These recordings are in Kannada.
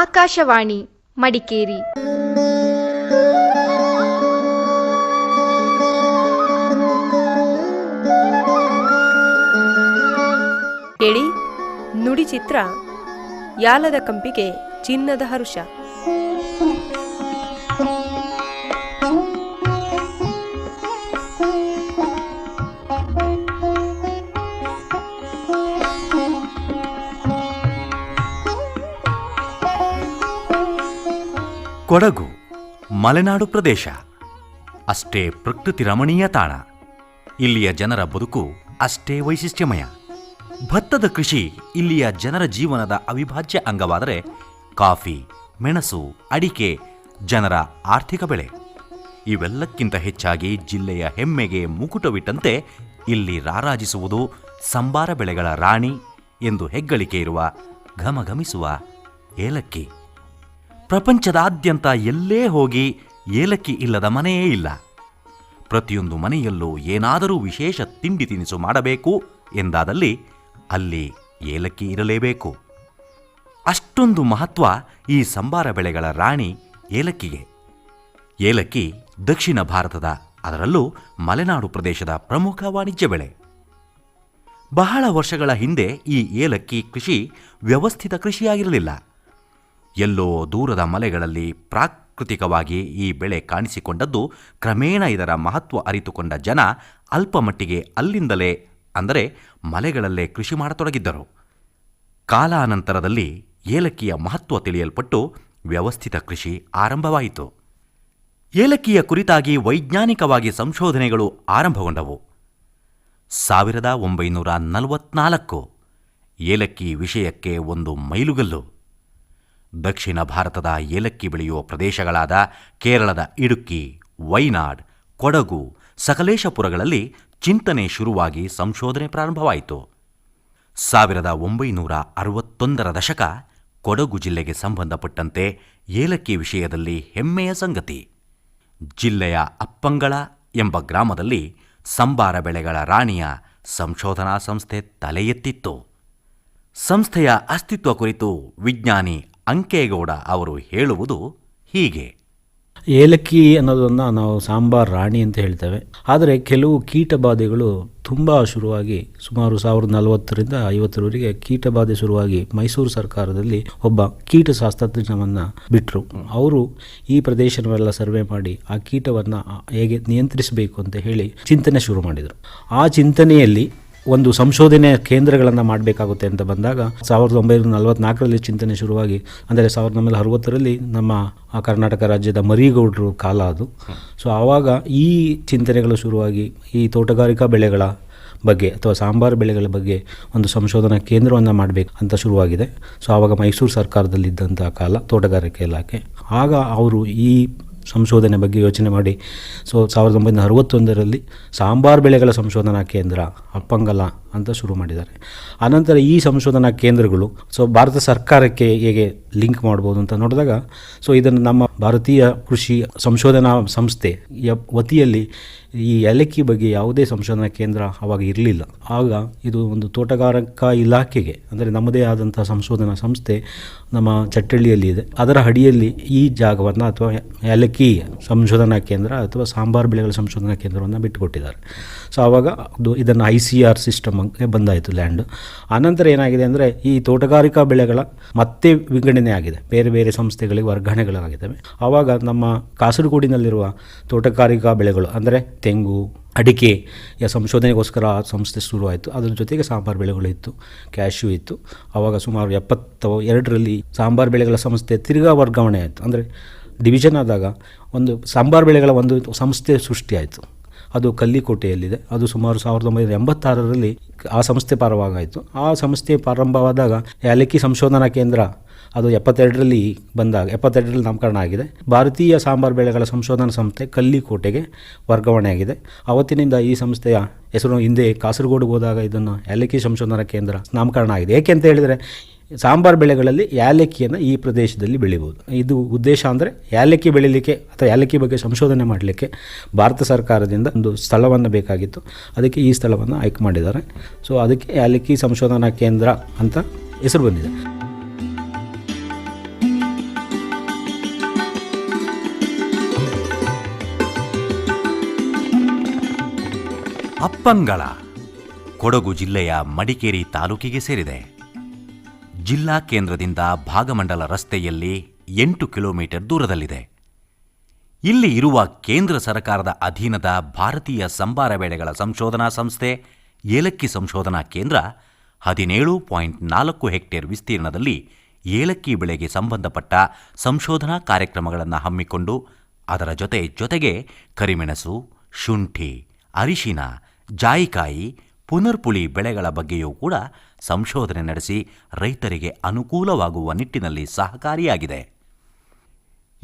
ಆಕಾಶವಾಣಿ ಮಡಿಕೇರಿ. ನುಡಿ ಚಿತ್ರ ಯಾಲದ ಕಂಪಿಗೆ ಚಿನ್ನದ ಹರುಷ. ಕೊಡಗು, ಮಲೆನಾಡು ಪ್ರದೇಶ. ಅಷ್ಟೇ ಪ್ರಕೃತಿ ರಮಣೀಯ ತಾಣ. ಇಲ್ಲಿಯ ಜನರ ಬದುಕು ಅಷ್ಟೇ ವೈಶಿಷ್ಟ್ಯಮಯ. ಭತ್ತದ ಕೃಷಿ ಇಲ್ಲಿಯ ಜನರ ಜೀವನದ ಅವಿಭಾಜ್ಯ ಅಂಗವಾದರೆ ಕಾಫಿ, ಮೆಣಸು, ಅಡಿಕೆ, ಜನರ ಆರ್ಥಿಕ ಬೆಳೆ. ಇವೆಲ್ಲಕ್ಕಿಂತ ಹೆಚ್ಚಾಗಿ ಜಿಲ್ಲೆಯ ಹೆಮ್ಮೆಗೆ ಮುಕುಟವಿಟ್ಟಂತೆ ಇಲ್ಲಿ ರಾರಾಜಿಸುವುದು ಸಂಬಾರ ಬೆಳೆಗಳ ರಾಣಿ ಎಂದು ಹೆಗ್ಗಳಿಕೆ ಇರುವ ಘಮಘಮಿಸುವ ಏಲಕ್ಕಿ. ಪ್ರಪಂಚದಾದ್ಯಂತ ಎಲ್ಲೇ ಹೋಗಿ ಏಲಕ್ಕಿ ಇಲ್ಲದ ಮನೆಯೇ ಇಲ್ಲ. ಪ್ರತಿಯೊಂದು ಮನೆಯಲ್ಲೂ ಏನಾದರೂ ವಿಶೇಷ ತಿಂಡಿ ತಿನಿಸು ಮಾಡಬೇಕು ಎಂದಾದಲ್ಲಿ ಅಲ್ಲಿ ಏಲಕ್ಕಿ ಇರಲೇಬೇಕು. ಅಷ್ಟೊಂದು ಮಹತ್ವ ಈ ಸಂಬಾರ ಬೆಳೆಗಳ ರಾಣಿ ಏಲಕ್ಕಿಗೆ. ಏಲಕ್ಕಿ ದಕ್ಷಿಣ ಭಾರತದ, ಅದರಲ್ಲೂ ಮಲೆನಾಡು ಪ್ರದೇಶದ ಪ್ರಮುಖ ವಾಣಿಜ್ಯ ಬೆಳೆ. ಬಹಳ ವರ್ಷಗಳ ಹಿಂದೆ ಈ ಏಲಕ್ಕಿ ಕೃಷಿ ವ್ಯವಸ್ಥಿತ ಕೃಷಿಯಾಗಿರಲಿಲ್ಲ. ಎಲ್ಲೋ ದೂರದ ಮಲೆಗಳಲ್ಲಿ ಪ್ರಾಕೃತಿಕವಾಗಿ ಈ ಬೆಳೆ ಕಾಣಿಸಿಕೊಂಡದ್ದು ಕ್ರಮೇಣ ಇದರ ಮಹತ್ವ ಅರಿತುಕೊಂಡ ಜನ ಅಲ್ಪಮಟ್ಟಿಗೆ ಅಲ್ಲಿಂದಲೇ, ಅಂದರೆ ಮಲೆಗಳಲ್ಲೇ ಕೃಷಿ ಮಾಡತೊಡಗಿದ್ದರು. ಕಾಲಾನಂತರದಲ್ಲಿ ಏಲಕ್ಕಿಯ ಮಹತ್ವ ತಿಳಿಯಲ್ಪಟ್ಟು ವ್ಯವಸ್ಥಿತ ಕೃಷಿ ಆರಂಭವಾಯಿತು. ಏಲಕ್ಕಿಯ ಕುರಿತಾಗಿ ವೈಜ್ಞಾನಿಕವಾಗಿ ಸಂಶೋಧನೆಗಳು ಆರಂಭಗೊಂಡವು. ಸಾವಿರದ ಒಂಬೈನೂರ ನಲವತ್ನಾಲ್ಕು ಏಲಕ್ಕಿ ವಿಷಯಕ್ಕೆ ಒಂದು ಮೈಲುಗಲ್ಲು. ದಕ್ಷಿಣ ಭಾರತದ ಏಲಕ್ಕಿ ಬೆಳೆಯುವ ಪ್ರದೇಶಗಳಾದ ಕೇರಳದ ಇಡುಕ್ಕಿ, ವೈನಾಡ್, ಕೊಡಗು, ಸಕಲೇಶಪುರಗಳಲ್ಲಿ ಚಿಂತನೆ ಶುರುವಾಗಿ ಸಂಶೋಧನೆ ಪ್ರಾರಂಭವಾಯಿತು. ಸಾವಿರದ ಒಂಬೈನೂರ ಅರವತ್ತೊಂದರ ದಶಕ ಕೊಡಗು ಜಿಲ್ಲೆಗೆ ಸಂಬಂಧಪಟ್ಟಂತೆ ಏಲಕ್ಕಿ ವಿಷಯದಲ್ಲಿ ಹೆಮ್ಮೆಯ ಸಂಗತಿ. ಜಿಲ್ಲೆಯ ಅಪ್ಪಂಗಳ ಎಂಬ ಗ್ರಾಮದಲ್ಲಿ ಸಂಬಾರ ಬೆಳೆಗಳ ರಾಣಿಯ ಸಂಶೋಧನಾ ಸಂಸ್ಥೆ ತಲೆ ಎತ್ತಿತ್ತು ಸಂಸ್ಥೆಯ ಅಸ್ತಿತ್ವ ಕುರಿತು ವಿಜ್ಞಾನಿ ಅಂಕೇಗೌಡ ಅವರು ಹೇಳುವುದು ಹೀಗೆ. ಏಲಕ್ಕಿ ಅನ್ನೋದನ್ನು ನಾವು ಸಾಂಬಾರ್ ರಾಣಿ ಅಂತ ಹೇಳ್ತೇವೆ. ಆದರೆ ಕೆಲವು ಕೀಟಬಾಧೆಗಳು ತುಂಬ ಶುರುವಾಗಿ ಸುಮಾರು ಸಾವಿರದ ನಲವತ್ತರಿಂದ ಐವತ್ತರವರೆಗೆ ಕೀಟಬಾಧೆ ಶುರುವಾಗಿ ಮೈಸೂರು ಸರ್ಕಾರದಲ್ಲಿ ಒಬ್ಬ ಕೀಟ ಶಾಸ್ತ್ರಜ್ಞವನ್ನು ಬಿಟ್ಟರು ಅವರು ಈ ಪ್ರದೇಶವನ್ನೆಲ್ಲ ಸರ್ವೆ ಮಾಡಿ ಆ ಕೀಟವನ್ನು ಹೇಗೆ ನಿಯಂತ್ರಿಸಬೇಕು ಅಂತ ಹೇಳಿ ಚಿಂತನೆ ಶುರು ಮಾಡಿದರು. ಆ ಚಿಂತನೆಯಲ್ಲಿ ಒಂದು ಸಂಶೋಧನೆ ಕೇಂದ್ರಗಳನ್ನು ಮಾಡಬೇಕಾಗುತ್ತೆ ಅಂತ ಬಂದಾಗ ಸಾವಿರದ ಒಂಬೈನೂರ ನಲವತ್ನಾಲ್ಕರಲ್ಲಿ ಚಿಂತನೆ ಶುರುವಾಗಿ, ಅಂದರೆ ಸಾವಿರದ ಒಂಬೈನೂರ ಅರವತ್ತರಲ್ಲಿ ನಮ್ಮ ಕರ್ನಾಟಕ ರಾಜ್ಯದ ಮರಿಗೌಡರು ಕಾಲ ಅದು. ಸೊ ಆವಾಗ ಈ ಚಿಂತನೆಗಳು ಶುರುವಾಗಿ ಈ ತೋಟಗಾರಿಕಾ ಬೆಳೆಗಳ ಬಗ್ಗೆ ಅಥವಾ ಸಾಂಬಾರು ಬೆಳೆಗಳ ಬಗ್ಗೆ ಒಂದು ಸಂಶೋಧನಾ ಕೇಂದ್ರವನ್ನು ಮಾಡಬೇಕು ಅಂತ ಶುರುವಾಗಿದೆ. ಸೊ ಆವಾಗ ಮೈಸೂರು ಸರ್ಕಾರದಲ್ಲಿದ್ದಂಥ ಕಾಲ ತೋಟಗಾರಿಕೆ ಇಲಾಖೆ. ಆಗ ಅವರು ಈ ಸಂಶೋಧನೆ ಬಗ್ಗೆ ಯೋಚನೆ ಮಾಡಿ. ಸೊ ಸಾವಿರದ ಒಂಬೈನೂರ ಅರವತ್ತೊಂದರಲ್ಲಿ ಸಾಂಬಾರು ಬೆಳೆಗಳ ಸಂಶೋಧನಾ ಕೇಂದ್ರ ಅಪ್ಪಂಗಲ ಅಂತ ಶುರು ಮಾಡಿದ್ದಾರೆ. ಆನಂತರ ಈ ಸಂಶೋಧನಾ ಕೇಂದ್ರಗಳು, ಸೊ ಭಾರತ ಸರ್ಕಾರಕ್ಕೆ ಹೇಗೆ ಲಿಂಕ್ ಮಾಡ್ಬೋದು ಅಂತ ನೋಡಿದಾಗ, ಸೊ ಇದನ್ನು ನಮ್ಮ ಭಾರತೀಯ ಕೃಷಿ ಸಂಶೋಧನಾ ಸಂಸ್ಥೆ ವತಿಯಲ್ಲಿ ಈ ಏಲಕ್ಕಿ ಬಗ್ಗೆ ಯಾವುದೇ ಸಂಶೋಧನಾ ಕೇಂದ್ರ ಅವಾಗ ಇರಲಿಲ್ಲ. ಆಗ ಇದು ಒಂದು ತೋಟಗಾರಿಕಾ ಇಲಾಖೆಗೆ, ಅಂದರೆ ನಮ್ಮದೇ ಆದಂಥ ಸಂಶೋಧನಾ ಸಂಸ್ಥೆ ನಮ್ಮ ಚಟ್ಟಳ್ಳಿಯಲ್ಲಿ ಇದೆ. ಅದರ ಅಡಿಯಲ್ಲಿ ಈ ಜಾಗವನ್ನು ಅಥವಾ ಏಲಕ್ಕಿ ಸಂಶೋಧನಾ ಕೇಂದ್ರ ಅಥವಾ ಸಾಂಬಾರು ಬೆಳೆಗಳ ಸಂಶೋಧನಾ ಕೇಂದ್ರವನ್ನು ಬಿಟ್ಟುಕೊಟ್ಟಿದ್ದಾರೆ. ಸೊ ಆವಾಗ ಇದನ್ನು ಐ ಸಿ ಆರ್ ಸಿಸ್ಟಮ್ಗೆ ಬಂದಾಯಿತು ಲ್ಯಾಂಡು ಆನಂತರ ಏನಾಗಿದೆ ಅಂದರೆ ಈ ತೋಟಗಾರಿಕಾ ಬೆಳೆಗಳ ಮತ್ತೆ ವಿಂಗಡಣೆ ಆಗಿದೆ. ಬೇರೆ ಬೇರೆ ಸಂಸ್ಥೆಗಳಿಗೆ ವರ್ಗಾವಣೆಗಳಾಗಿದ್ದಾವೆ. ಆವಾಗ ನಮ್ಮ ಕಾಸರಗೋಡಿನಲ್ಲಿರುವ ತೋಟಗಾರಿಕಾ ಬೆಳೆಗಳು ಅಂದರೆ ತೆಂಗು ಅಡಿಕೆಯ ಸಂಶೋಧನೆಗೋಸ್ಕರ ಆ ಸಂಸ್ಥೆ ಶುರುವಾಯಿತು. ಅದರ ಜೊತೆಗೆ ಸಾಂಬಾರು ಬೆಳೆಗಳು ಇತ್ತು ಕ್ಯಾಶ್ಯೂ ಇತ್ತು. ಆವಾಗ ಸುಮಾರು ಎಪ್ಪತ್ತ ಎರಡರಲ್ಲಿ ಸಾಂಬಾರು ಬೆಳೆಗಳ ಸಂಸ್ಥೆ ತಿರ್ಗಾ ವರ್ಗಾವಣೆ ಆಯಿತು. ಅಂದರೆ ಡಿವಿಷನ್ ಆದಾಗ ಒಂದು ಸಾಂಬಾರು ಬೆಳೆಗಳ ಒಂದು ಸಂಸ್ಥೆ ಸೃಷ್ಟಿಯಾಯಿತು. ಅದು ಕಲ್ಲಿಕೋಟೆಯಲ್ಲಿದೆ. ಅದು ಸುಮಾರು ಸಾವಿರದ ಒಂಬೈನೂರ ಎಂಬತ್ತಾರರಲ್ಲಿ ಆ ಸಂಸ್ಥೆ ಪ್ರಾರಂಭವಾಯಿತು ಆ ಸಂಸ್ಥೆ ಪ್ರಾರಂಭವಾದಾಗ ಯಾಲಕ್ಕಿ ಸಂಶೋಧನಾ ಕೇಂದ್ರ ಅದು ಎಪ್ಪತ್ತೆರಡರಲ್ಲಿ ಬಂದಾಗ, ಎಪ್ಪತ್ತೆರಡರಲ್ಲಿ ನಾಮಕರಣ ಆಗಿದೆ. ಭಾರತೀಯ ಸಾಂಬಾರು ಬೆಳೆಗಳ ಸಂಶೋಧನಾ ಸಂಸ್ಥೆ ಕಲ್ಲಿಕೋಟೆಗೆ ವರ್ಗಾವಣೆಯಾಗಿದೆ ಅವತ್ತಿನಿಂದ ಈ ಸಂಸ್ಥೆಯ ಹೆಸರು ಹಿಂದೆ ಕಾಸರಗೋಡಿಗೆ ಹೋದಾಗ ಇದನ್ನು ಯಾಲಕ್ಕಿ ಸಂಶೋಧನಾ ಕೇಂದ್ರ ನಾಮಕರಣ ಆಗಿದೆ. ಏಕೆ ಅಂತ ಹೇಳಿದರೆ, ಸಾಂಬಾರು ಬೆಳೆಗಳಲ್ಲಿ ಯಾಲಕ್ಕಿಯನ್ನು ಈ ಪ್ರದೇಶದಲ್ಲಿ ಬೆಳಿಬೋದು ಇದು ಉದ್ದೇಶ ಅಂದರೆ ಯಾಲಕ್ಕಿ ಬೆಳಿಲಿಕ್ಕೆ ಅಥವಾ ಯಾಲಕ್ಕಿ ಬಗ್ಗೆ ಸಂಶೋಧನೆ ಮಾಡಲಿಕ್ಕೆ ಭಾರತ ಸರ್ಕಾರದಿಂದ ಒಂದು ಸ್ಥಳವನ್ನು ಬೇಕಾಗಿತ್ತು. ಅದಕ್ಕೆ ಈ ಸ್ಥಳವನ್ನು ಆಯ್ಕೆ ಮಾಡಿದ್ದಾರೆ. ಸೊ ಅದಕ್ಕೆ ಯಾಲಕ್ಕಿ ಸಂಶೋಧನಾ ಕೇಂದ್ರ ಅಂತ ಹೆಸರು ಬಂದಿದೆ. ಅಪ್ಪಂಗಳ ಕೊಡಗು ಜಿಲ್ಲೆಯ ಮಡಿಕೇರಿ ತಾಲೂಕಿಗೆ ಸೇರಿದೆ. ಜಿಲ್ಲಾ ಕೇಂದ್ರದಿಂದ ಭಾಗಮಂಡಲ ರಸ್ತೆಯಲ್ಲಿ ಎಂಟು ಕಿಲೋಮೀಟರ್ ದೂರದಲ್ಲಿದೆ. ಇಲ್ಲಿ ಇರುವ ಕೇಂದ್ರ ಸರ್ಕಾರದ ಅಧೀನದ ಭಾರತೀಯ ಸಂಬಾರ ಬೆಳೆಗಳ ಸಂಶೋಧನಾ ಸಂಸ್ಥೆ, ಏಲಕ್ಕಿ ಸಂಶೋಧನಾ ಕೇಂದ್ರ, ಹದಿನೇಳು ಪಾಯಿಂಟ್ ನಾಲ್ಕು ಹೆಕ್ಟೇರ್ ವಿಸ್ತೀರ್ಣದಲ್ಲಿ ಏಲಕ್ಕಿ ಬೆಳೆಗೆ ಸಂಬಂಧಪಟ್ಟ ಸಂಶೋಧನಾ ಕಾರ್ಯಕ್ರಮಗಳನ್ನು ಹಮ್ಮಿಕೊಂಡು, ಅದರ ಜೊತೆ ಜೊತೆಗೆ ಕರಿಮೆಣಸು, ಶುಂಠಿ, ಅರಿಶಿನ ಜಾಯಿಕಾಯಿ ಪುನರ್ಪುಳಿ ಬೆಳೆಗಳ ಬಗ್ಗೆಯೂ ಕೂಡ ಸಂಶೋಧನೆ ನಡೆಸಿ ರೈತರಿಗೆ ಅನುಕೂಲವಾಗುವ ನಿಟ್ಟಿನಲ್ಲಿ ಸಹಕಾರಿಯಾಗಿದೆ.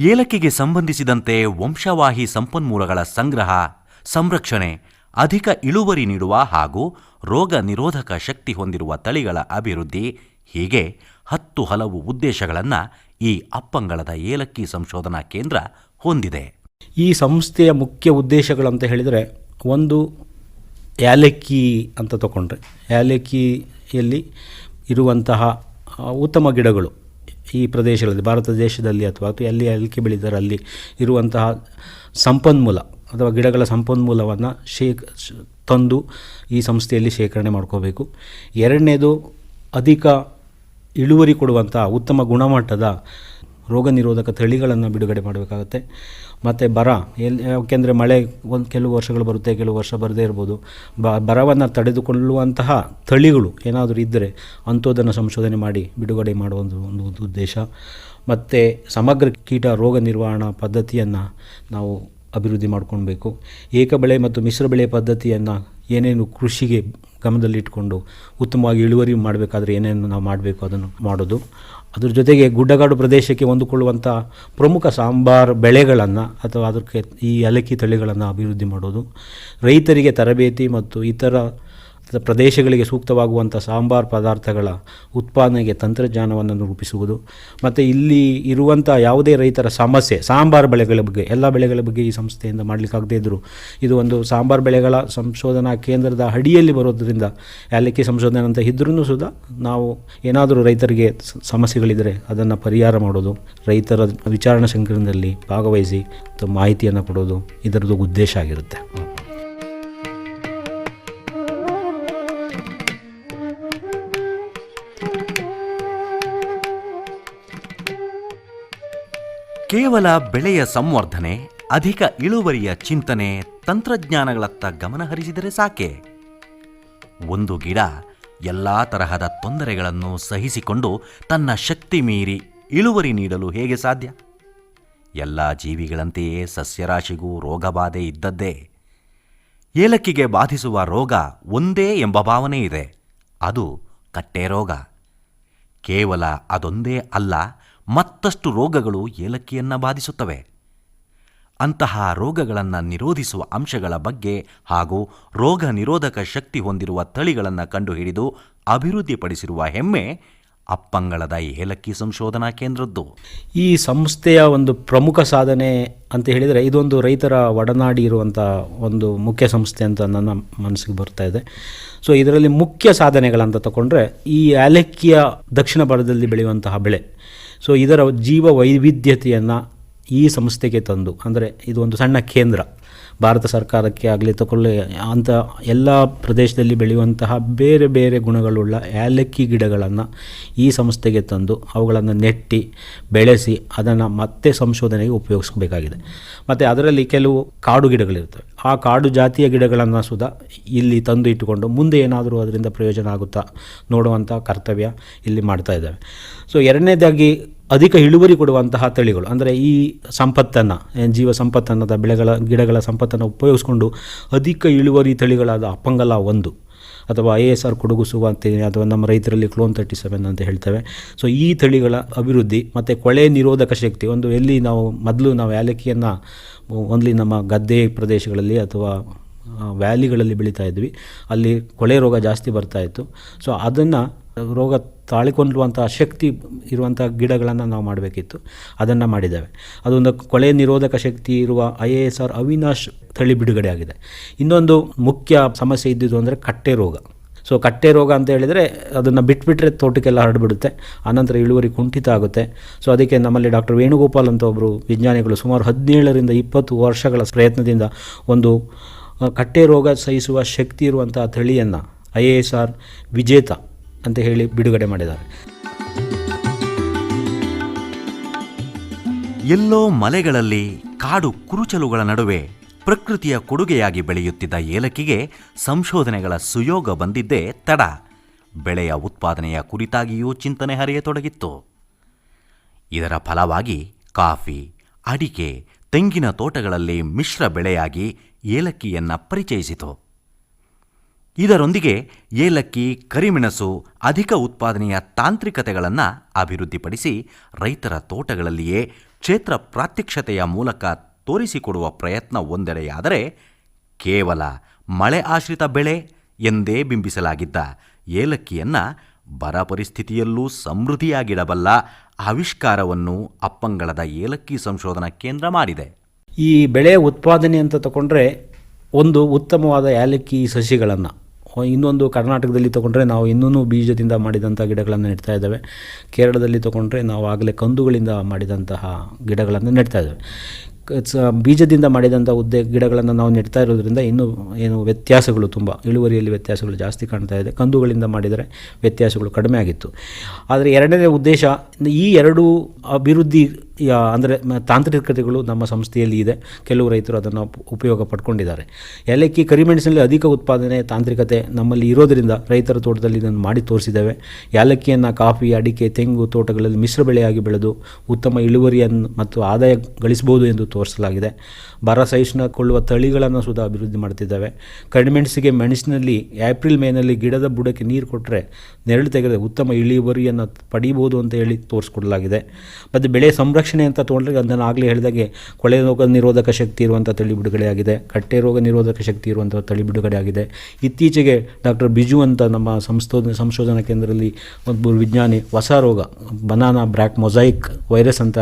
ಏಲಕ್ಕಿಗೆ ಸಂಬಂಧಿಸಿದಂತೆ ವಂಶವಾಹಿ ಸಂಪನ್ಮೂಲಗಳ ಸಂಗ್ರಹ, ಸಂರಕ್ಷಣೆ, ಅಧಿಕ ಇಳುವರಿ ನೀಡುವ ಹಾಗೂ ರೋಗ ನಿರೋಧಕ ಶಕ್ತಿ ಹೊಂದಿರುವ ತಳಿಗಳ ಅಭಿವೃದ್ಧಿ ಹೀಗೆ ಹತ್ತು ಹಲವು ಉದ್ದೇಶಗಳನ್ನು ಈ ಅಪ್ಪಂಗಳದ ಏಲಕ್ಕಿ ಸಂಶೋಧನಾ ಕೇಂದ್ರ ಹೊಂದಿದೆ. ಈ ಸಂಸ್ಥೆಯ ಮುಖ್ಯ ಉದ್ದೇಶಗಳಂತ ಹೇಳಿದರೆ, ಒಂದು ಏಲಕ್ಕಿ ಅಂತ ತಗೊಂಡ್ರೆ ಏಲಕ್ಕಿಯಲ್ಲಿ ಇರುವಂತಹ ಉತ್ತಮ ಗಿಡಗಳು ಈ ಪ್ರದೇಶಗಳಲ್ಲಿ, ಭಾರತ ದೇಶದಲ್ಲಿ ಅಥವಾ ಎಲ್ಲಿ ಏಲಕ್ಕಿ ಬೆಳೀತಾರೆ ಅಲ್ಲಿ ಇರುವಂತಹ ಸಂಪನ್ಮೂಲ ಅಥವಾ ಗಿಡಗಳ ಸಂಪನ್ಮೂಲವನ್ನು ಶೇಖ ತಂದು ಈ ಸಂಸ್ಥೆಯಲ್ಲಿ ಶೇಖರಣೆ ಮಾಡ್ಕೋಬೇಕು. ಎರಡನೇದು, ಅಧಿಕ ಇಳುವರಿ ಕೊಡುವಂಥ ಉತ್ತಮ ಗುಣಮಟ್ಟದ ರೋಗ ನಿರೋಧಕ ತಳಿಗಳನ್ನು ಬಿಡುಗಡೆ ಮಾಡಬೇಕಾಗುತ್ತೆ. ಮತ್ತು ಬರ ಎಲ್ಲಿ ಯಾಕೆಂದರೆ ಮಳೆ ಒಂದು ಕೆಲವು ವರ್ಷಗಳು ಬರುತ್ತೆ, ಕೆಲವು ವರ್ಷ ಬರದೇ ಇರ್ಬೋದು. ಬ, ಬರವನ್ನು ತಡೆದುಕೊಳ್ಳುವಂತಹ ತಳಿಗಳು ಏನಾದರೂ ಇದ್ದರೆ ಅಂಥದ್ದನ್ನು ಸಂಶೋಧನೆ ಮಾಡಿ ಬಿಡುಗಡೆ ಮಾಡುವ ಒಂದು ಒಂದು ಉದ್ದೇಶ. ಮತ್ತು ಸಮಗ್ರ ಕೀಟ ರೋಗ ನಿರ್ವಹಣಾ ಪದ್ಧತಿಯನ್ನು ನಾವು ಅಭಿವೃದ್ಧಿ ಮಾಡ್ಕೊಳ್ಬೇಕು. ಏಕ ಬೆಳೆ ಮತ್ತು ಮಿಶ್ರ ಬೆಳೆ ಪದ್ಧತಿಯನ್ನು ಏನೇನು ಕೃಷಿಗೆ ಗಮನದಲ್ಲಿಟ್ಕೊಂಡು ಉತ್ತಮವಾಗಿ ಇಳುವರಿ ಮಾಡಬೇಕಾದ್ರೆ ಏನೇನು ನಾವು ಮಾಡಬೇಕು ಅದನ್ನು ಮಾಡೋದು. ಅದ್ರ ಜೊತೆಗೆ ಗುಡ್ಡಗಾಡು ಪ್ರದೇಶಕ್ಕೆ ಹೊಂದಿಕೊಳ್ಳುವಂಥ ಪ್ರಮುಖ ಸಾಂಬಾರ್ ಬೆಳೆಗಳನ್ನು ಅಥವಾ ಅದಕ್ಕೆ ಈ ಏಲಕ್ಕಿ ತಳಿಗಳನ್ನು ಅಭಿವೃದ್ಧಿ ಮಾಡೋದು. ರೈತರಿಗೆ ತರಬೇತಿ ಮತ್ತು ಇತರ ಪ್ರದೇಶಗಳಿಗೆ ಸೂಕ್ತವಾಗುವಂಥ ಸಾಂಬಾರ್ ಪದಾರ್ಥಗಳ ಉತ್ಪಾದನೆಗೆ ತಂತ್ರಜ್ಞಾನವನ್ನು ರೂಪಿಸುವುದು. ಮತ್ತು ಇಲ್ಲಿ ಇರುವಂಥ ಯಾವುದೇ ರೈತರ ಸಮಸ್ಯೆ, ಸಾಂಬಾರ್ ಬೆಳೆಗಳ ಬಗ್ಗೆ, ಎಲ್ಲ ಬೆಳೆಗಳ ಬಗ್ಗೆ ಈ ಸಂಸ್ಥೆಯಿಂದ ಮಾಡಲಿಕ್ಕಾಗದೇ ಇದ್ದರು, ಇದು ಒಂದು ಸಾಂಬಾರ್ ಬೆಳೆಗಳ ಸಂಶೋಧನಾ ಕೇಂದ್ರದ ಅಡಿಯಲ್ಲಿ ಬರೋದರಿಂದ ಯಾಲಕ್ಕಿ ಸಂಶೋಧನೆ ಅಂತ ಇದ್ರೂ ಸುದ ನಾವು ಏನಾದರೂ ರೈತರಿಗೆ ಸಮಸ್ಯೆಗಳಿದ್ದರೆ ಅದನ್ನು ಪರಿಹಾರ ಮಾಡೋದು, ರೈತರ ವಿಚಾರಣಾ ಸಂಕಿರಣದಲ್ಲಿ ಭಾಗವಹಿಸಿ ಮಾಹಿತಿಯನ್ನು ಕೊಡೋದು ಇದರದ್ದು ಉದ್ದೇಶ ಆಗಿರುತ್ತೆ. ಕೇವಲ ಬೆಳೆಯ ಸಂವರ್ಧನೆ, ಅಧಿಕ ಇಳುವರಿಯ ಚಿಂತನೆ, ತಂತ್ರಜ್ಞಾನಗಳತ್ತ ಗಮನ ಹರಿಸಿದರೆ ಸಾಕೆ. ಒಂದು ಗಿಡ ಎಲ್ಲ ತರಹದ ತೊಂದರೆಗಳನ್ನು ಸಹಿಸಿಕೊಂಡು ತನ್ನ ಶಕ್ತಿ ಮೀರಿ ಇಳುವರಿ ನೀಡಲು ಹೇಗೆ ಸಾಧ್ಯ? ಎಲ್ಲ ಜೀವಿಗಳಂತೆಯೇ ಸಸ್ಯರಾಶಿಗೂ ರೋಗಬಾಧೆ ಇದ್ದದ್ದೇ. ಏಲಕ್ಕಿಗೆ ಬಾಧಿಸುವ ರೋಗ ಒಂದೇ ಎಂಬ ಭಾವನೆ ಇದೆ. ಅದು ಕಟ್ಟೆ ರೋಗ. ಕೇವಲ ಅದೊಂದೇ ಅಲ್ಲ ಮತ್ತಷ್ಟು ರೋಗಗಳು ಏಲಕ್ಕಿಯನ್ನು ಬಾಧಿಸುತ್ತವೆ. ಅಂತಹ ರೋಗಗಳನ್ನು ನಿರೋಧಿಸುವ ಅಂಶಗಳ ಬಗ್ಗೆ ಹಾಗೂ ರೋಗ ನಿರೋಧಕ ಶಕ್ತಿ ಹೊಂದಿರುವ ತಳಿಗಳನ್ನು ಕಂಡುಹಿಡಿದು ಅಭಿವೃದ್ಧಿಪಡಿಸಿರುವ ಹೆಮ್ಮೆ ಅಪ್ಪಂಗಳದ ಏಲಕ್ಕಿ ಸಂಶೋಧನಾ ಕೇಂದ್ರದ್ದು. ಈ ಸಂಸ್ಥೆಯ ಒಂದು ಪ್ರಮುಖ ಸಾಧನೆ ಅಂತ ಹೇಳಿದರೆ ಇದೊಂದು ರೈತರ ಒಡನಾಡಿ ಇರುವಂಥ ಒಂದು ಮುಖ್ಯ ಸಂಸ್ಥೆ ಅಂತ ನನ್ನ ಮನಸ್ಸಿಗೆ ಬರ್ತಾ ಇದೆ. ಸೊ ಇದರಲ್ಲಿ ಮುಖ್ಯ ಸಾಧನೆಗಳಂತ ತಗೊಂಡ್ರೆ ಈ ಏಲಕ್ಕಿಯ ದಕ್ಷಿಣ ಭಾರತದಲ್ಲಿ ಬೆಳೆಯುವಂತಹ ಬೆಳೆ. ಸೊ ಇದರ ಜೀವ ವೈವಿಧ್ಯತೆಯನ್ನು ಈ ಸಂಸ್ಥೆಗೆ ತಂದು, ಅಂದರೆ ಇದು ಒಂದು ಸಣ್ಣ ಕೇಂದ್ರ, ಭಾರತ ಸರ್ಕಾರಕ್ಕೆ ಆಗಲಿ ತಗೊಳ್ಳಿ ಅಂಥ ಎಲ್ಲ ಪ್ರದೇಶದಲ್ಲಿ ಬೆಳೆಯುವಂತಹ ಬೇರೆ ಬೇರೆ ಗುಣಗಳುಳ್ಳ ಏಲಕ್ಕಿ ಗಿಡಗಳನ್ನು ಈ ಸಂಸ್ಥೆಗೆ ತಂದು ಅವುಗಳನ್ನು ನೆಟ್ಟಿ, ಬೆಳೆಸಿ ಅದನ್ನು ಮತ್ತೆ ಸಂಶೋಧನೆಗೆ ಉಪಯೋಗಿಸಬೇಕಾಗಿದೆ ಮತ್ತು ಅದರಲ್ಲಿ ಕೆಲವು ಕಾಡು ಗಿಡಗಳಿರ್ತವೆ. ಆ ಕಾಡು ಜಾತಿಯ ಗಿಡಗಳನ್ನು ಸುಧಾ ಇಲ್ಲಿ ತಂದು ಇಟ್ಟುಕೊಂಡು ಮುಂದೆ ಏನಾದರೂ ಅದರಿಂದ ಪ್ರಯೋಜನ ಆಗುತ್ತಾ ನೋಡುವಂಥ ಕರ್ತವ್ಯ ಇಲ್ಲಿ ಮಾಡ್ತಾ ಇದ್ದಾವೆ ಸೊ ಎರಡನೇದಾಗಿ ಅಧಿಕ ಇಳುವರಿ ಕೊಡುವಂತಹ ತಳಿಗಳು, ಅಂದರೆ ಈ ಸಂಪತ್ತನ್ನು ಜೀವ ಸಂಪತ್ತನ್ನದ ಬೆಳೆಗಳ, ಗಿಡಗಳ ಸಂಪತ್ತನ್ನು ಉಪಯೋಗಿಸ್ಕೊಂಡು ಅಧಿಕ ಇಳುವರಿ ತಳಿಗಳಾದ ಅಪ್ಪಂಗಲ ಒಂದು, ಅಥವಾ ಐ ಎಸ್ ಆರ್ ಕೊಡಗುಸುವ ಅಂತೇಳಿ ಅಥವಾ ನಮ್ಮ ರೈತರಲ್ಲಿ ಕ್ಲೋನ್ ತರ್ಟಿ ಸೆವೆನ್ ಅಂತ ಹೇಳ್ತೇವೆ. ಸೊ ಈ ತಳಿಗಳ ಅಭಿವೃದ್ಧಿ ಮತ್ತು ಕೊಳೆ ನಿರೋಧಕ ಶಕ್ತಿ, ಒಂದು ಎಲ್ಲಿ ನಾವು ಮೊದಲು ನಾವು ಏಲಕ್ಕಿಯನ್ನು ಓನ್ಲಿ ನಮ್ಮ ಗದ್ದೆ ಪ್ರದೇಶಗಳಲ್ಲಿ ಅಥವಾ ವ್ಯಾಲಿಗಳಲ್ಲಿ ಬೆಳೀತಾ ಇದ್ವಿ, ಅಲ್ಲಿ ಕೊಳೆ ರೋಗ ಜಾಸ್ತಿ ಬರ್ತಾ ಇತ್ತು. ಸೊ ಅದನ್ನು ರೋಗ ತಾಳಿಕೊಳ್ಳುವಂಥ ಶಕ್ತಿ ಇರುವಂಥ ಗಿಡಗಳನ್ನು ನಾವು ಮಾಡಬೇಕಿತ್ತು. ಅದನ್ನು ಮಾಡಿದ್ದೇವೆ. ಅದೊಂದು ಕೊಳೆ ನಿರೋಧಕ ಶಕ್ತಿ ಇರುವ I A S R Avinash ತಳಿ ಬಿಡುಗಡೆ ಆಗಿದೆ. ಇನ್ನೊಂದು ಮುಖ್ಯ ಸಮಸ್ಯೆ ಇದ್ದಿದ್ದು ಅಂದರೆ ಕಟ್ಟೆ ರೋಗ. ಸೊ ಕಟ್ಟೆ ರೋಗ ಅಂತ ಹೇಳಿದರೆ ಅದನ್ನು ಬಿಟ್ಬಿಟ್ರೆ ತೋಟಕ್ಕೆಲ್ಲ ಹರಡಿಬಿಡುತ್ತೆ. ಆನಂತರ ಇಳುವರಿ ಕುಂಠಿತ ಆಗುತ್ತೆ. ಸೊ ಅದಕ್ಕೆ ನಮ್ಮಲ್ಲಿ ಡಾಕ್ಟರ್ ವೇಣುಗೋಪಾಲ್ ಅಂತ ಒಬ್ಬರು ವಿಜ್ಞಾನಿಗಳು ಸುಮಾರು ಹದಿನೇಳರಿಂದ ಇಪ್ಪತ್ತು ವರ್ಷಗಳ ಪ್ರಯತ್ನದಿಂದ ಒಂದು ಕಟ್ಟೆ ರೋಗ ಸಹಿಸುವ ಶಕ್ತಿ ಇರುವಂಥ ತಳಿಯನ್ನು ಐ ಎ ಎಸ್ ಆರ್ ವಿಜೇತ ಅಂತ ಹೇಳಿ ಬಿಡುಗಡೆ ಮಾಡಿದ್ದಾರೆ. ಎಲ್ಲೋ ಮಲೆಗಳಲ್ಲಿ ಕಾಡು ಕುರುಚಲುಗಳ ನಡುವೆ ಪ್ರಕೃತಿಯ ಕೊಡುಗೆಯಾಗಿ ಬೆಳೆಯುತ್ತಿದ್ದ ಏಲಕ್ಕಿಗೆ ಸಂಶೋಧನೆಗಳ ಸುಯೋಗ ಬಂದಿದ್ದೇ ತಡ. ಬೆಳೆಯ ಉತ್ಪಾದನೆಯ ಕುರಿತಾಗಿಯೂ ಚಿಂತನೆ ಹರಿಯತೊಡಗಿತ್ತು. ಇದರ ಫಲವಾಗಿ ಕಾಫಿ, ಅಡಿಕೆ, ತೆಂಗಿನ ತೋಟಗಳಲ್ಲಿ ಮಿಶ್ರ ಬೆಳೆಯಾಗಿ ಏಲಕ್ಕಿಯನ್ನ ಪರಿಚಯಿಸಿತು. ಇದರೊಂದಿಗೆ ಏಲಕ್ಕಿ, ಕರಿಮೆಣಸು, ಅಧಿಕ ಉತ್ಪಾದನೆಯ ತಾಂತ್ರಿಕತೆಗಳನ್ನು ಅಭಿವೃದ್ಧಿಪಡಿಸಿ ರೈತರ ತೋಟಗಳಲ್ಲಿಯೇ ಕ್ಷೇತ್ರ ಪ್ರಾತ್ಯಕ್ಷತೆಯ ಮೂಲಕ ತೋರಿಸಿಕೊಡುವ ಪ್ರಯತ್ನ ಒಂದೆಡೆಯಾದರೆ ಕೇವಲ ಮಳೆ ಆಶ್ರಿತ ಬೆಳೆ ಎಂದೇ ಬಿಂಬಿಸಲಾಗಿದ್ದ ಏಲಕ್ಕಿಯನ್ನು ಬರ ಪರಿಸ್ಥಿತಿಯಲ್ಲೂ ಸಮೃದ್ಧಿಯಾಗಿಡಬಲ್ಲ ಆವಿಷ್ಕಾರವನ್ನು ಅಪ್ಪಂಗಳದ ಏಲಕ್ಕಿ ಸಂಶೋಧನಾ ಕೇಂದ್ರ ಮಾಡಿದೆ. ಈ ಬೆಳೆ ಉತ್ಪಾದನೆ ಅಂತ ತಗೊಂಡ್ರೆ ಒಂದು ಉತ್ತಮವಾದ ಏಲಕ್ಕಿ ಸಸಿಗಳನ್ನು ಇನ್ನೊಂದು ಕರ್ನಾಟಕದಲ್ಲಿ ತೊಗೊಂಡ್ರೆ ನಾವು ಇನ್ನೂ ಬೀಜದಿಂದ ಮಾಡಿದಂಥ ಗಿಡಗಳನ್ನು ನೆಡ್ತಾ ಇದ್ದೇವೆ. ಕೇರಳದಲ್ಲಿ ತೊಗೊಂಡ್ರೆ ನಾವು ಆಗಲೇ ಕಂದುಗಳಿಂದ ಮಾಡಿದಂತಹ ಗಿಡಗಳನ್ನು ನೆಡ್ತಾ ಇದ್ದೇವೆ. ಬೀಜದಿಂದ ಮಾಡಿದಂಥ ಉದ್ದೆ ಗಿಡಗಳನ್ನು ನಾವು ನೆಡ್ತಾ ಇರೋದ್ರಿಂದ ಇನ್ನೂ ಏನು ವ್ಯತ್ಯಾಸಗಳು ತುಂಬ, ಇಳುವರಿಯಲ್ಲಿ ವ್ಯತ್ಯಾಸಗಳು ಜಾಸ್ತಿ ಕಾಣ್ತಾ ಇದೆ. ಕಂದುಗಳಿಂದ ಮಾಡಿದರೆ ವ್ಯತ್ಯಾಸಗಳು ಕಡಿಮೆ ಆಗಿತ್ತು. ಆದರೆ ಎರಡನೇ ಉದ್ದೇಶ, ಈ ಎರಡು ಅಭಿವೃದ್ಧಿ ಅಂದರೆ ತಾಂತ್ರಿಕತೆಗಳು ನಮ್ಮ ಸಂಸ್ಥೆಯಲ್ಲಿ ಇದೆ. ಕೆಲವು ರೈತರು ಅದನ್ನು ಉಪಯೋಗ ಪಡ್ಕೊಂಡಿದ್ದಾರೆ. ಏಲಕ್ಕಿ ಕರಿಮೆಣಸಿನಲ್ಲಿ ಅಧಿಕ ಉತ್ಪಾದನೆ, ತಾಂತ್ರಿಕತೆ ನಮ್ಮಲ್ಲಿ ಇರೋದರಿಂದ ರೈತರ ತೋಟದಲ್ಲಿ ಇದನ್ನು ಮಾಡಿ ತೋರಿಸಿದ್ದೇವೆ. ಏಲಕ್ಕಿಯನ್ನು ಕಾಫಿ, ಅಡಿಕೆ, ತೆಂಗು ತೋಟಗಳಲ್ಲಿ ಮಿಶ್ರ ಬೆಳೆಯಾಗಿ ಬೆಳೆದು ಉತ್ತಮ ಇಳುವರಿಯನ್ನು ಮತ್ತು ಆದಾಯ ಗಳಿಸಬಹುದು ಎಂದು ತೋರಿಸಲಾಗಿದೆ. ಬರ ಸಹಿಷ್ಣುಕೊಳ್ಳುವ ತಳಿಗಳನ್ನು ಸುಧಾ ಅಭಿವೃದ್ಧಿ ಮಾಡ್ತಿದ್ದಾವೆ. ಕಡಿಮೆಣಸಿಗೆ ಮೆಣಸಿನಲ್ಲಿ ಏಪ್ರಿಲ್ ಮೇನಲ್ಲಿ ಗಿಡದ ಬುಡಕ್ಕೆ ನೀರು ಕೊಟ್ಟರೆ ನೆರಳು ತೆಗೆದರೆ ಉತ್ತಮ ಇಳುವರಿಯನ್ನು ಪಡೆಯಬಹುದು ಅಂತ ಹೇಳಿ ತೋರಿಸ್ಕೊಡಲಾಗಿದೆ. ಮತ್ತು ಬೆಳೆ ಸಂರಕ್ಷಣೆ ಅಂತ ತೊಗೊಂಡ್ರೆ ಅದನ್ನು ಆಗಲೇ ಹೇಳಿದಾಗೆ ಕೊಳೆ ರೋಗ ನಿರೋಧಕ ಶಕ್ತಿ ಇರುವಂಥ ತಳಿ ಬಿಡುಗಡೆಯಾಗಿದೆ ಕಟ್ಟೆ ರೋಗ ನಿರೋಧಕ ಶಕ್ತಿ ಇರುವಂಥ ತಳಿ ಬಿಡುಗಡೆಯಾಗಿದೆ ಇತ್ತೀಚೆಗೆ ಡಾಕ್ಟರ್ ಬಿಜು ಅಂತ ನಮ್ಮ ಸಂಶೋಧನೆ ಸಂಶೋಧನಾ ಕೇಂದ್ರದಲ್ಲಿ ಒಬ್ಬರು ವಿಜ್ಞಾನಿ ಹೊಸ ರೋಗ, ಬನಾನಾ ಬ್ರ್ಯಾಕ್ ಮೊಸೈಕ್ ವೈರಸ್ ಅಂತ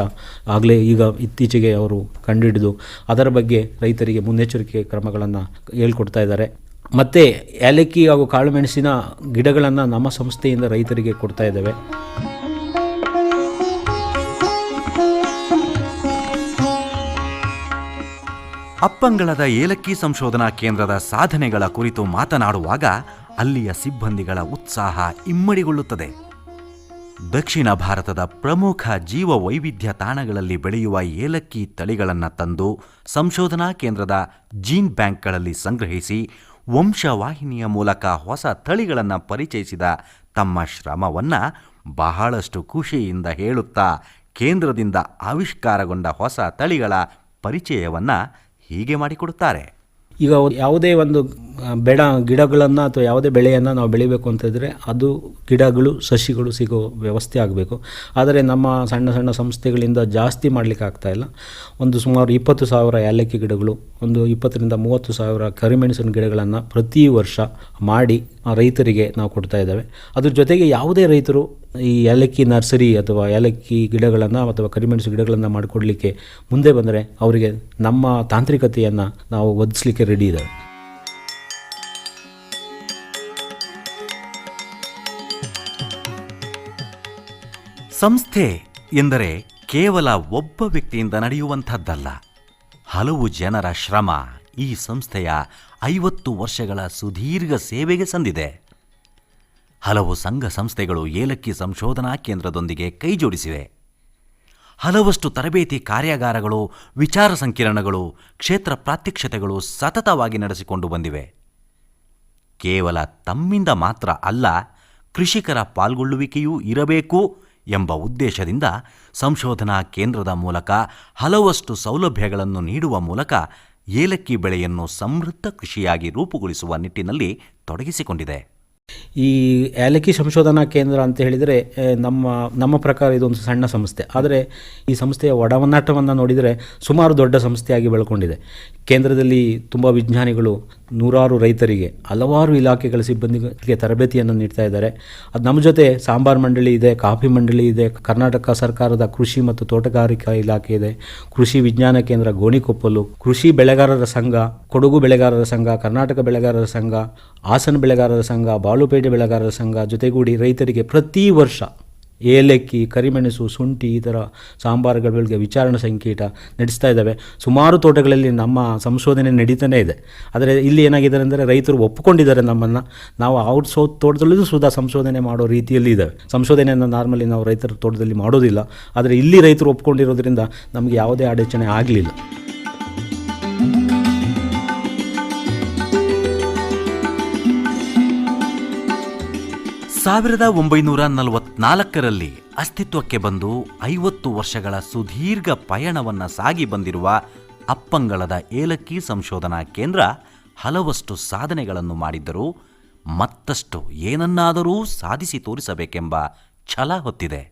ಆಗಲೇ ಈಗ ಇತ್ತೀಚೆಗೆ ಅವರು ಕಂಡುಹಿಡಿದು ಅದರ ಬಗ್ಗೆ ರೈತರಿಗೆ ಮುನ್ನೆಚ್ಚರಿಕೆ ಕ್ರಮಗಳನ್ನು ಹೇಳ್ಕೊಡ್ತಾ ಇದ್ದಾರೆ. ಮತ್ತು ಏಲಕ್ಕಿ ಹಾಗೂ ಕಾಳುಮೆಣಸಿನ ಗಿಡಗಳನ್ನು ನಮ್ಮ ಸಂಸ್ಥೆಯಿಂದ ರೈತರಿಗೆ ಕೊಡ್ತಾ ಇದ್ದೇವೆ. ಅಪ್ಪಂಗಳದ ಏಲಕ್ಕಿ ಸಂಶೋಧನಾ ಕೇಂದ್ರದ ಸಾಧನೆಗಳ ಕುರಿತು ಮಾತನಾಡುವಾಗ ಅಲ್ಲಿಯ ಸಿಬ್ಬಂದಿಗಳ ಉತ್ಸಾಹ ಇಮ್ಮಡಿಗೊಳ್ಳುತ್ತದೆ. ದಕ್ಷಿಣ ಭಾರತದ ಪ್ರಮುಖ ಜೀವ ವೈವಿಧ್ಯ ತಾಣಗಳಲ್ಲಿ ಬೆಳೆಯುವ ಏಲಕ್ಕಿ ತಳಿಗಳನ್ನು ತಂದು ಸಂಶೋಧನಾ ಕೇಂದ್ರದ ಜೀನ್ ಬ್ಯಾಂಕ್ಗಳಲ್ಲಿ ಸಂಗ್ರಹಿಸಿ ವಂಶವಾಹಿನಿಯ ಮೂಲಕ ಹೊಸ ತಳಿಗಳನ್ನು ಪರಿಚಯಿಸಿದ ತಮ್ಮ ಶ್ರಮವನ್ನು ಬಹಳಷ್ಟು ಖುಷಿಯಿಂದ ಹೇಳುತ್ತಾ ಕೇಂದ್ರದಿಂದ ಆವಿಷ್ಕಾರಗೊಂಡ ಹೊಸ ತಳಿಗಳ ಪರಿಚಯವನ್ನು ಹೀಗೆ ಮಾಡಿಕೊಡುತ್ತಾರೆ. ಈಗ ಯಾವುದೇ ಒಂದು ಬೆಡ, ಗಿಡಗಳನ್ನು ಅಥವಾ ಯಾವುದೇ ಬೆಳೆಯನ್ನು ನಾವು ಬೆಳಿಬೇಕು ಅಂತಂದರೆ ಅದು ಗಿಡಗಳು, ಸಸಿಗಳು ಸಿಗೋ ವ್ಯವಸ್ಥೆ ಆಗಬೇಕು. ಆದರೆ ನಮ್ಮ ಸಣ್ಣ ಸಣ್ಣ ಸಂಸ್ಥೆಗಳಿಂದ ಜಾಸ್ತಿ ಮಾಡಲಿಕ್ಕೆ ಆಗ್ತಾ ಇಲ್ಲ. ಒಂದು ಸುಮಾರು ಇಪ್ಪತ್ತು ಸಾವಿರ ಏಲಕ್ಕಿ ಗಿಡಗಳು, ಒಂದು ಇಪ್ಪತ್ತರಿಂದ ಮೂವತ್ತು ಸಾವಿರ ಕರಿಮೆಣಸಿನ ಗಿಡಗಳನ್ನು ಪ್ರತಿ ವರ್ಷ ಮಾಡಿ ರೈತರಿಗೆ ನಾವು ಕೊಡ್ತಾ ಇದ್ದೇವೆ. ಅದ್ರ ಜೊತೆಗೆ ಯಾವುದೇ ರೈತರು ಈ ಏಲಕ್ಕಿ ನರ್ಸರಿ ಅಥವಾ ಏಲಕ್ಕಿ ಗಿಡಗಳನ್ನು ಅಥವಾ ಕರಿಮೆಣಸು ಗಿಡಗಳನ್ನು ಮಾಡಿಕೊಡ್ಲಿಕ್ಕೆ ಮುಂದೆ ಬಂದರೆ ಅವರಿಗೆ ನಮ್ಮ ತಾಂತ್ರಿಕತೆಯನ್ನು ನಾವು ಒದಿಸ್ಲಿಕ್ಕೆ ರೆಡಿ ಇದ್ದಾವೆ. ಸಂಸ್ಥೆ ಎಂದರೆ ಕೇವಲ ಒಬ್ಬ ವ್ಯಕ್ತಿಯಿಂದ ನಡೆಯುವಂಥದ್ದಲ್ಲ. ಹಲವು ಜನರ ಶ್ರಮ. ಈ ಸಂಸ್ಥೆಯ ಐವತ್ತು ವರ್ಷಗಳ ಸುದೀರ್ಘ ಸೇವೆಗೆ ಸಂದಿದೆ. ಹಲವು ಸಂಘ ಸಂಸ್ಥೆಗಳು ಏಲಕ್ಕಿ ಸಂಶೋಧನಾ ಕೇಂದ್ರದೊಂದಿಗೆ ಕೈಜೋಡಿಸಿವೆ ಹಲವಷ್ಟು ತರಬೇತಿ ಕಾರ್ಯಾಗಾರಗಳು, ವಿಚಾರ ಸಂಕಿರಣಗಳು, ಕ್ಷೇತ್ರ ಪ್ರಾತ್ಯಕ್ಷತೆಗಳು ಸತತವಾಗಿ ನಡೆಸಿಕೊಂಡು ಬಂದಿವೆ. ಕೇವಲ ತಮ್ಮಿಂದ ಮಾತ್ರ ಅಲ್ಲ, ಕೃಷಿಕರ ಪಾಲ್ಗೊಳ್ಳುವಿಕೆಯೂ ಇರಬೇಕು ಎಂಬ ಉದ್ದೇಶದಿಂದ ಸಂಶೋಧನಾ ಕೇಂದ್ರದ ಮೂಲಕ ಹಲವಷ್ಟು ಸೌಲಭ್ಯಗಳನ್ನು ನೀಡುವ ಮೂಲಕ ಏಲಕ್ಕಿ ಬೆಳೆಯನ್ನು ಸಮೃದ್ಧ ಕೃಷಿಯಾಗಿ ರೂಪುಗೊಳಿಸುವ ನಿಟ್ಟಿನಲ್ಲಿ ತೊಡಗಿಸಿಕೊಂಡಿದೆ. ಈ ಏಲಕ್ಕಿ ಸಂಶೋಧನಾ ಕೇಂದ್ರ ಅಂತ ಹೇಳಿದರೆ ನಮ್ಮ ನಮ್ಮ ಪ್ರಕಾರ ಇದೊಂದು ಸಣ್ಣ ಸಂಸ್ಥೆ. ಆದರೆ ಈ ಸಂಸ್ಥೆಯ ಒಡವನ್ನಾಟವನ್ನು ನೋಡಿದರೆ ಸುಮಾರು ದೊಡ್ಡ ಸಂಸ್ಥೆಯಾಗಿ ಬೆಳ್ಕೊಂಡಿದೆ. ಕೇಂದ್ರದಲ್ಲಿ ತುಂಬ ವಿಜ್ಞಾನಿಗಳು ನೂರಾರು ರೈತರಿಗೆ, ಹಲವಾರು ಇಲಾಖೆಗಳ ಸಿಬ್ಬಂದಿಗೆ ತರಬೇತಿಯನ್ನು ನೀಡ್ತಾ ಇದ್ದಾರೆ. ಅದು ನಮ್ಮ ಜೊತೆ ಸಾಂಬಾರ್ ಮಂಡಳಿ ಇದೆ, ಕಾಫಿ ಮಂಡಳಿ ಇದೆ, ಕರ್ನಾಟಕ ಸರ್ಕಾರದ ಕೃಷಿ ಮತ್ತು ತೋಟಗಾರಿಕಾ ಇಲಾಖೆ ಇದೆ, ಕೃಷಿ ವಿಜ್ಞಾನ ಕೇಂದ್ರ ಗೋಣಿಕೊಪ್ಪಲು, ಕೃಷಿ ಬೆಳೆಗಾರರ ಸಂಘ, ಕೊಡಗು ಬೆಳೆಗಾರರ ಸಂಘ, ಕರ್ನಾಟಕ ಬೆಳೆಗಾರರ ಸಂಘ, ಹಾಸನ ಬೆಳೆಗಾರರ ಸಂಘ, ಬಾಳುಪೇಟೆ ಬೆಳೆಗಾರರ ಸಂಘ ಜೊತೆಗೂಡಿ ರೈತರಿಗೆ ಪ್ರತಿ ವರ್ಷ ಏಲಕ್ಕಿ, ಕರಿಮೆಣಸು, ಶುಂಠಿ ಈ ಥರ ಸಾಂಬಾರುಗಳಿಗೆ ವಿಚಾರಣೆ ಸಂಕೀಟ ನಡೆಸ್ತಾ ಇದ್ದಾವೆ. ಸುಮಾರು ತೋಟಗಳಲ್ಲಿ ನಮ್ಮ ಸಂಶೋಧನೆ ನಡೀತಾನೇ ಇದೆ. ಆದರೆ ಇಲ್ಲಿ ಏನಾಗಿದೆ ಅಂದರೆ ರೈತರು ಒಪ್ಪಿಕೊಂಡಿದ್ದಾರೆ ನಮ್ಮನ್ನು. ನಾವು ಔಟ್ ಸೋ ತೋಟದಲ್ಲೂ ಸುಧಾ ಸಂಶೋಧನೆ ಮಾಡೋ ರೀತಿಯಲ್ಲಿ ಇದ್ದಾವೆ. ಸಂಶೋಧನೆಯನ್ನು ನಾರ್ಮಲಿ ನಾವು ರೈತರ ತೋಟದಲ್ಲಿ ಮಾಡೋದಿಲ್ಲ. ಆದರೆ ಇಲ್ಲಿ ರೈತರು ಒಪ್ಕೊಂಡಿರೋದ್ರಿಂದ ನಮಗೆ ಯಾವುದೇ ಅಡಚಣೆ ಆಗಲಿಲ್ಲ. ಸಾವಿರದ ಒಂಬೈನೂರ ನಲವತ್ನಾಲ್ಕರಲ್ಲಿ ಅಸ್ತಿತ್ವಕ್ಕೆ ಬಂದು ಐವತ್ತು ವರ್ಷಗಳ ಸುದೀರ್ಘ ಪಯಣವನ್ನು ಸಾಗಿ ಬಂದಿರುವ ಅಪ್ಪಂಗಳದ ಏಲಕ್ಕಿ ಸಂಶೋಧನಾ ಕೇಂದ್ರ ಹಲವಷ್ಟು ಸಾಧನೆಗಳನ್ನು ಮಾಡಿದ್ದರೂ ಮತ್ತಷ್ಟು ಏನನ್ನಾದರೂ ಸಾಧಿಸಿ ತೋರಿಸಬೇಕೆಂಬ ಛಲ ಹೊತ್ತಿದೆ.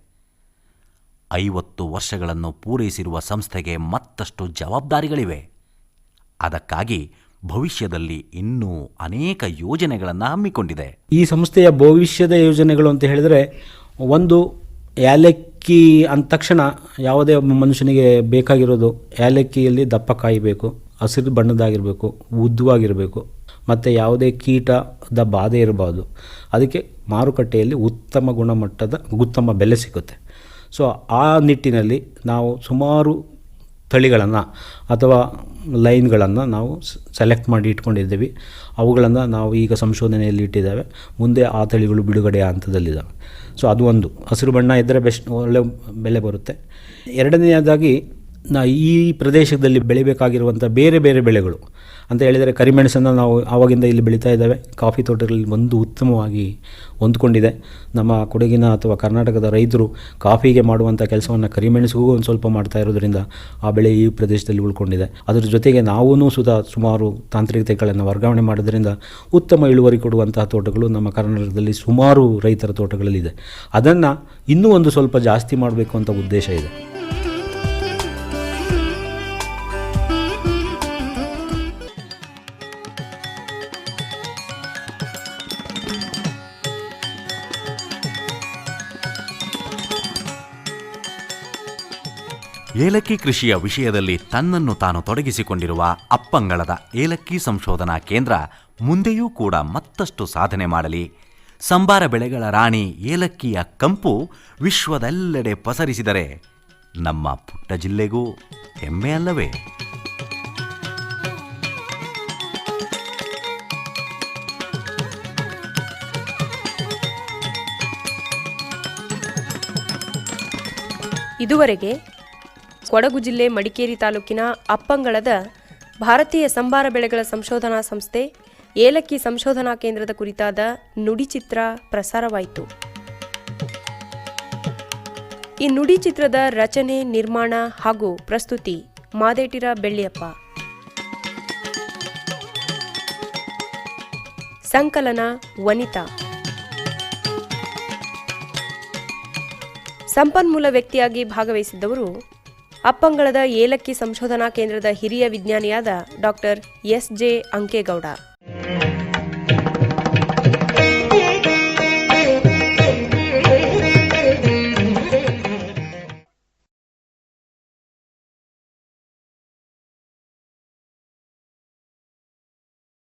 ಐವತ್ತು ವರ್ಷಗಳನ್ನು ಪೂರೈಸಿರುವ ಸಂಸ್ಥೆಗೆ ಮತ್ತಷ್ಟು ಜವಾಬ್ದಾರಿಗಳಿವೆ. ಅದಕ್ಕಾಗಿ ಭವಿಷ್ಯದಲ್ಲಿ ಇನ್ನೂ ಅನೇಕ ಯೋಜನೆಗಳನ್ನು ಹಮ್ಮಿಕೊಂಡಿದೆ. ಈ ಸಂಸ್ಥೆಯ ಭವಿಷ್ಯದ ಯೋಜನೆಗಳು ಅಂತ ಹೇಳಿದರೆ ಒಂದು ಏಲಕ್ಕಿ ಅಂದ ತಕ್ಷಣ ಯಾವುದೇ ಮನುಷ್ಯನಿಗೆ ಬೇಕಾಗಿರೋದು ಏಲಕ್ಕಿಯಲ್ಲಿ ದಪ್ಪ ಕಾಯಬೇಕು, ಹಸಿರು ಬಣ್ಣದಾಗಿರಬೇಕು ಉದ್ದವಾಗಿರಬೇಕು, ಮತ್ತು ಯಾವುದೇ ಕೀಟದ ಬಾಧೆ ಇರಬಾರ್ದು. ಅದಕ್ಕೆ ಮಾರುಕಟ್ಟೆಯಲ್ಲಿ ಉತ್ತಮ ಗುಣಮಟ್ಟದ, ಉತ್ತಮ ಬೆಲೆ ಸಿಗುತ್ತೆ. ಸೊ ಆ ನಿಟ್ಟಿನಲ್ಲಿ ನಾವು ಸುಮಾರು ತಳಿಗಳನ್ನು ಅಥವಾ ಲೈನ್ಗಳನ್ನು ನಾವು ಸೆಲೆಕ್ಟ್ ಮಾಡಿ ಇಟ್ಕೊಂಡಿದ್ದೀವಿ. ಅವುಗಳನ್ನು ನಾವು ಈಗ ಸಂಶೋಧನೆಯಲ್ಲಿ ಇಟ್ಟಿದ್ದೇವೆ. ಮುಂದೆ ಆ ತಳಿಗಳು ಬಿಡುಗಡೆಯ ಹಂತದಲ್ಲಿದ್ದಾವೆ. ಸೊ ಅದು ಒಂದು. ಹಸಿರು ಬಣ್ಣ ಇದ್ದರೆ ಬೆಸ್ಟ್, ಒಳ್ಳೆ ಬೆಲೆ ಬರುತ್ತೆ. ಎರಡನೆಯದಾಗಿ ನಾ ಈ ಪ್ರದೇಶದಲ್ಲಿ ಬೆಳಿಬೇಕಾಗಿರುವಂಥ ಬೇರೆ ಬೇರೆ ಬೆಳೆಗಳು. ಅಂತ ಹೇಳಿದರೆ ಕರಿಮೆಣಸನ್ನು ನಾವು ಆವಾಗಿಂದ ಇಲ್ಲಿ ಬೆಳೀತಾ ಇದ್ದಾವೆ. ಕಾಫಿ ತೋಟಗಳಲ್ಲಿ ಒಂದು ಉತ್ತಮವಾಗಿ ಹೊಂದ್ಕೊಂಡಿದೆ. ನಮ್ಮ ಕೊಡಗಿನ ಅಥವಾ ಕರ್ನಾಟಕದ ರೈತರು ಕಾಫಿಗೆ ಮಾಡುವಂಥ ಕೆಲಸವನ್ನು ಕರಿಮೆಣಸಿಗೂ ಒಂದು ಸ್ವಲ್ಪ ಮಾಡ್ತಾ ಇರೋದ್ರಿಂದ ಆ ಬೆಳೆ ಈ ಪ್ರದೇಶದಲ್ಲಿ ಉಳ್ಕೊಂಡಿದೆ. ಅದರ ಜೊತೆಗೆ ನಾವೂ ಸುಧಾ ಸುಮಾರು ತಾಂತ್ರಿಕತೆಗಳನ್ನು ವರ್ಗಾವಣೆ ಮಾಡೋದ್ರಿಂದ ಉತ್ತಮ ಇಳುವರಿ ಕೊಡುವಂತಹ ತೋಟಗಳು ನಮ್ಮ ಕರ್ನಾಟಕದಲ್ಲಿ ಸುಮಾರು ರೈತರ ತೋಟಗಳಲ್ಲಿದೆ. ಅದನ್ನು ಇನ್ನೂ ಒಂದು ಸ್ವಲ್ಪ ಜಾಸ್ತಿ ಮಾಡಬೇಕು ಅಂತ ಉದ್ದೇಶ ಇದೆ. ಏಲಕ್ಕಿ ಕೃಷಿಯ ವಿಷಯದಲ್ಲಿ ತನ್ನನ್ನು ತಾನು ತೊಡಗಿಸಿಕೊಂಡಿರುವ ಅಪ್ಪಂಗಳದ ಏಲಕ್ಕಿ ಸಂಶೋಧನಾ ಕೇಂದ್ರ ಮುಂದೆಯೂ ಕೂಡ ಮತ್ತಷ್ಟು ಸಾಧನೆ ಮಾಡಲಿ. ಸಂಬಾರ ಬೆಳೆಗಳ ರಾಣಿ ಏಲಕ್ಕಿಯ ಕಂಪು ವಿಶ್ವದೆಲ್ಲೆಡೆ ಪಸರಿಸಿದರೆ ನಮ್ಮ ಪುಟ್ಟ ಜಿಲ್ಲೆಗೂ ಹೆಮ್ಮೆ ಅಲ್ಲವೇ? ಇದುವರೆಗೆ ಕೊಡಗು ಜಿಲ್ಲೆ ಮಡಿಕೇರಿ ತಾಲೂಕಿನ ಅಪ್ಪಂಗಳದ ಭಾರತೀಯ ಸಂಬಾರ ಬೆಳೆಗಳ ಸಂಶೋಧನಾ ಸಂಸ್ಥೆ, ಏಲಕ್ಕಿ ಸಂಶೋಧನಾ ಕೇಂದ್ರದ ಕುರಿತಾದ ನುಡಿಚಿತ್ರ ಪ್ರಸಾರವಾಯಿತು. ಈ ನುಡಿಚಿತ್ರದ ರಚನೆ, ನಿರ್ಮಾಣ ಹಾಗೂ ಪ್ರಸ್ತುತಿ ಮಾದೇಟಿರ ಬೆಳ್ಳಿಯಪ್ಪ. ಸಂಕಲನ ವನಿತಾ. ಸಂಪನ್ಮೂಲ ವ್ಯಕ್ತಿಯಾಗಿ ಭಾಗವಹಿಸಿದ್ದವರು ಅಪ್ಪಂಗಳದ ಏಲಕ್ಕಿ ಸಂಶೋಧನಾ ಕೇಂದ್ರದ ಹಿರಿಯ ವಿಜ್ಞಾನಿಯಾದ ಡಾಕ್ಟರ್ ಎಸ್ ಜೆ ಅಂಕೇಗೌಡ.